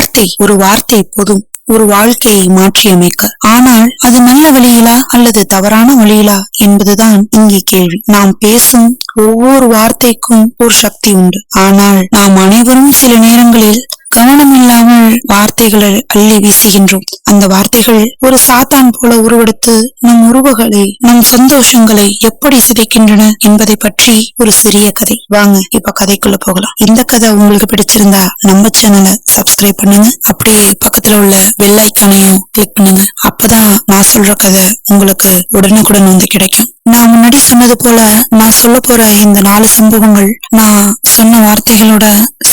வார்த்தை ஒரு வார்த்தை போதும். ஒரு வாழ்க்கையை மாற்றியமைக்க. ஆனால் அது நல்ல வழியிலா அல்லது தவறான வழியிலா என்பதுதான் இங்கே கேள்வி. நாம் பேசும் ஒவ்வொரு வார்த்தைக்கும் ஒரு சக்தி உண்டு. ஆனால் நாம் அனைவரும் சில நேரங்களில் கவனம் இல்லாமல் வார்த்தைகளை அள்ளி வீசுகின்றோம். அந்த வார்த்தைகள் ஒரு சாத்தான் போல உருவெடுத்து நம் உருவகளை நம் சந்தோஷங்களை எப்படி சிதைக்கின்றன என்பதை பற்றி ஒரு சிறிய கதை. வாங்க இப்ப கதைக்குள்ள போகலாம். இந்த கதை உங்களுக்கு பிடிச்சிருந்தா நம்ம சேனலை சப்ஸ்கிரைப் பண்ணுங்க. அப்படியே பக்கத்துல உள்ள பெல் ஐக்கானையும் கிளிக் பண்ணுங்க. அப்பதான் நான் சொல்ற கதை உங்களுக்கு உடனுக்குடன் வந்து கிடைக்கும். நான் முன்னாடி சொன்னது போல நான் சொல்ல போற இந்த நாலு சம்பவங்கள் நான் சொன்ன வார்த்தைகளோட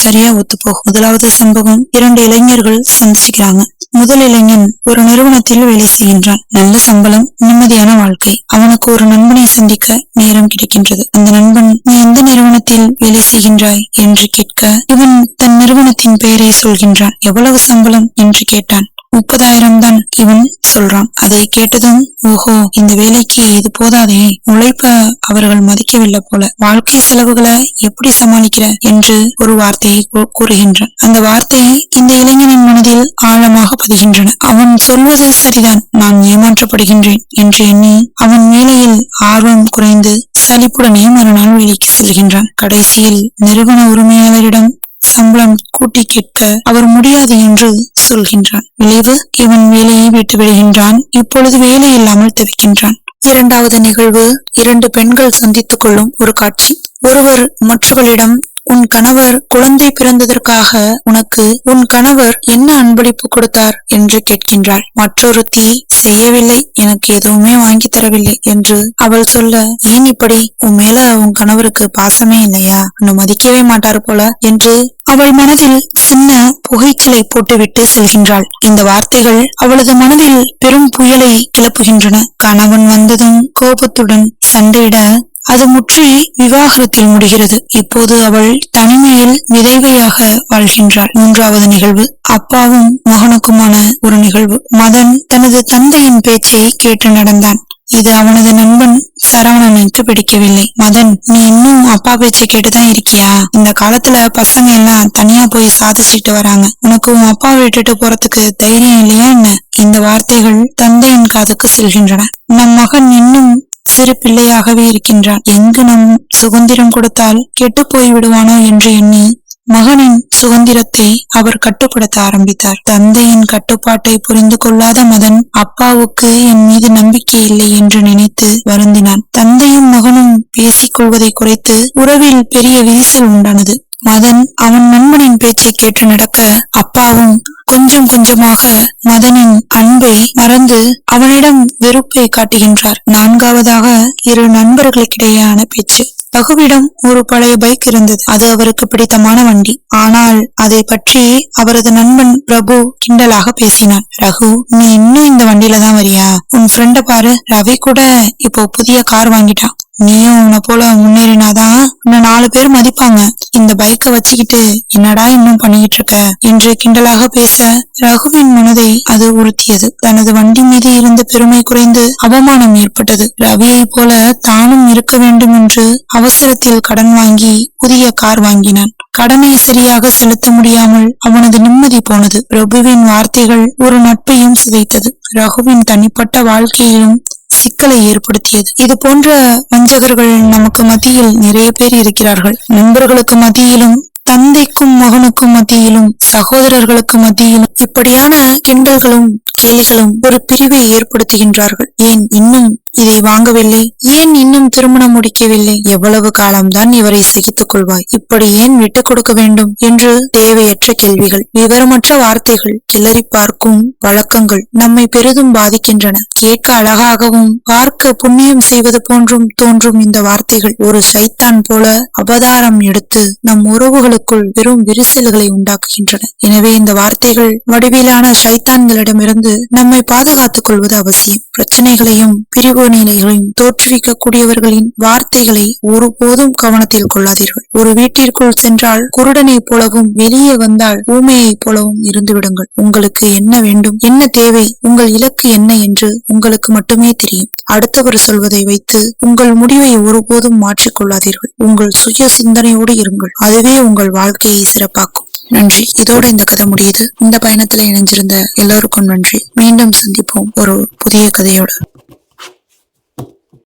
சரியா ஒத்துப்போகும். முதலாவது சம்பவம் இரண்டு இளைஞர்கள் சந்திச்சுக்கிறாங்க முதல் இளைஞன் ஒரு நிறுவனத்தில் வேலை செய்கின்றான். நல்ல சம்பளம் நிம்மதியான வாழ்க்கை. அவனுக்கு ஒரு நண்பனை சந்திக்க நேரம் கிடைக்கின்றது. அந்த நண்பன் நீ எந்த நிறுவனத்தில் வேலை செய்கின்றாய்? என்று கேட்க இவன் தன் நிறுவனத்தின் பெயரை சொல்கின்றான். எவ்வளவு சம்பளம்? என்று கேட்டான். முப்பதாயிரம் தான் இவன் சொல்றான். அதை கேட்டதும் ஓஹோ இந்த வேலைக்கு இது போதாதே. உழைப்ப அவர்கள் மதிக்கவில்லை போல. வாழ்க்கை செலவுகளை எப்படி சமாளிக்கிற என்று ஒரு வார்த்தையை கூறுகின்றான். அந்த வார்த்தை இந்த இளைஞனின் மனதில் ஆழமாக பதிகின்றன. அவன் சொல்வது சரிதான் நான் ஏமாற்றப்படுகின்றேன் என்று எண்ணி அவன் வேலையில் ஆர்வம் குறைந்து சலிப்புடனே மறுநாள் வேலைக்கு செல்கின்றான். கடைசியில் நிறுவன உரிமையாளரிடம் சம்பளம் கூட்டி கேட்க அவர் முடியாது என்று சொல்கின்றான். விளைவு இவன் வேலையை விட்டு விடுகின்றான். இப்பொழுது வேலை இல்லாமல் தவிக்கின்றான். இரண்டாவது நிகழ்வு இரண்டு பெண்கள் சந்தித்துக் கொள்ளும் ஒரு காட்சி. ஒருவர் மற்றவளிடம் உன் கணவர் குழந்தை பிறந்ததற்காக உனக்கு உன் கணவர் என்ன அன்பளிப்பு கொடுத்தார்? என்று கேட்கின்றாள். மற்றொருத்தி செய்யவில்லை எனக்கு எதுவுமே வாங்கி தரவில்லை என்று அவள் சொல்ல ஏன் இப்படி? உன் மேல உன் கணவருக்கு பாசமே இல்லையா? உன்னை மதிக்கவே மாட்டார் போல என்று அவள் மனதில் சின்ன புகைச்சலை போட்டுவிட்டு செல்கின்றாள். இந்த வார்த்தைகள் அவளது மனதில் பெரும் புயலை கிளப்புகின்றன. கணவன் வந்ததும் கோபத்துடன் சண்டையிட அது முற்றி விவாகரத்தில் முடிகிறது. இப்போது அவள் தனிமையில் விதைவையாக வாழ்கின்றாள். மூன்றாவது நிகழ்வு. அப்பாவும் மகனுக்குமான ஒரு நிகழ்வு. மதன் தனது தந்தையின் பேச்சை கேட்டு நடந்தான். இது அவனது நண்பன் சரவணனுக்கு பிடிக்கவில்லை. மதன் நீ இன்னும் அப்பா பேச்சை கேட்டுதான் இருக்கியா? இந்த காலத்துல பசங்க எல்லாம் தனியா போய் சாதிச்சுட்டு வராங்க. உனக்கு உன் அப்பா விட்டுட்டு போறதுக்கு தைரியம் இல்லையா என்ன? இந்த வார்த்தைகள் தந்தையின் காதுக்கு செல்கின்றன. நம் மகன் இன்னும் சிறு பிள்ளையாகவே இருக்கின்றான். எங்கு நம் சுதந்திரம் கொடுத்தால் கெட்டு போய் விடுவானோ என்று எண்ணி மகனின் சுதந்திரத்தை அவர் கட்டுப்படுத்த ஆரம்பித்தார். தந்தையின் கட்டுப்பாட்டை புரிந்து கொள்ளாத மதன் அப்பாவுக்கு என் மீது நம்பிக்கை இல்லை என்று நினைத்து வருந்தினான். தந்தையும் மகனும் பேசிக் கொள்வதை குறைத்து உறவில் பெரிய விரிசல் உண்டானது. மதன் அவன் நண்பனின் பேச்சை கேட்டு நடக்க அப்பாவும் கொஞ்சம் கொஞ்சமாக மதனின் அன்பை மறந்து அவனிடம் வெறுப்பை காட்டுகின்றார். நான்காவதாக இரு நண்பர்களுக்கிடையேயான பேச்சு. ரகுவிடம் ஒரு பழைய பைக் இருந்தது. அது அவருக்கு பிடித்தமான வண்டி. ஆனால் அதை பற்றி அவரது நண்பன் பிரபு கிண்டலாக பேசினான் ரகு நீ இன்னும் இந்த வண்டியில தான் வரியா? உன் ஃப்ரெண்ட பாரு. ரவி கூட இப்போ புதிய கார் வாங்கிட்டான். நீயும் உன்னை போல முன்னேறினாதான் உன்னை நாலு பேர் மதிப்பாங்க. இந்த பைக்கை வச்சுக்கிட்டு என்னடா இன்னும் பண்ணிக்கிட்டு இருக்க? என்று கிண்டலாக பேச ரகுவின் மனதை அது உறுத்தியது. தனது வண்டி மீது இருந்த பெருமை குறைந்து அவமானம் ஏற்பட்டது. ரவியை போல தானும் இருக்க வேண்டும் என்று அவசரத்தில் கடன் வாங்கி புதிய கார் வாங்கினான். கடனை சரியாக செலுத்த முடியாமல் அவனது நிம்மதி போனது. பிரபுவின் வார்த்தைகள் ஒரு நட்பையும் சிதைத்தது. ரகுவின் தனிப்பட்ட வாழ்க்கையிலும் சிக்கலை ஏற்படுத்தியது. இது போன்ற வஞ்சகர்கள் நமக்கு மத்தியில் நிறைய பேர் இருக்கிறார்கள். நண்பர்களுக்கு மத்தியிலும் தந்தைக்கும் மகனுக்கும் மத்தியிலும் சகோதரர்களுக்கு மத்தியிலும் இப்படியான கிண்டல்களும் கேலிகளும் ஒரு பிரிவை ஏற்படுத்துகின்றார்கள். ஏன் இன்னும் இதை வாங்கவில்லை. ஏன் இன்னும் திருமணம் முடிக்கவில்லை? எவ்வளவு காலம்தான் இவரை சகித்துக் கொள்வாய். இப்படி ஏன் விட்டுக் கொடுக்க வேண்டும்? என்று தேவையற்ற கேள்விகள் விவரமற்ற வார்த்தைகள் கிளறி பார்க்கும் வழக்கங்கள் நம்மை பெரிதும் பாதிக்கின்றன. கேட்க அழகாகவும் பார்க்க புண்ணியம் செய்வது போன்றும் தோன்றும் இந்த வார்த்தைகள். ஒரு சைத்தான் போல அவதாரம் எடுத்து நம் உறவுகளுக்குள் வெறும் விரிசல்களை உண்டாக்குகின்றன. எனவே இந்த வார்த்தைகள் வடிவிலான சைத்தான்களிடமிருந்து நம்மை பாதுகாத்துக் கொள்வது அவசியம். பிரச்சனைகளையும் பிரிவு நிலைகளையும் தோற்றுவிக்கக்கூடியவர்களின் வார்த்தைகளை ஒருபோதும் கவனத்தில் கொள்ளாதீர்கள். ஒரு வீட்டிற்குள் சென்றால் குருடனை போலவும் வெளியே வந்தால் ஊமையைப் போலவும் இருந்துவிடுங்கள். உங்களுக்கு என்ன வேண்டும் என்ன தேவை உங்கள் இலக்கு என்ன என்று உங்களுக்கு மட்டுமே தெரியும். அடுத்தவர் சொல்வதை வைத்து உங்கள் முடிவை ஒருபோதும் மாற்றிக்கொள்ளாதீர்கள் உங்கள் சுய சிந்தனையோடு இருங்கள். அதுவே உங்கள் வாழ்க்கையை சிறப்பாக்கும். நன்றி. இதோட இந்த கதை முடியுது. இந்த பயணத்துல இணைஞ்சிருந்த எல்லோருக்கும் நன்றி. மீண்டும் சந்திப்போம் ஒரு புதிய கதையோட.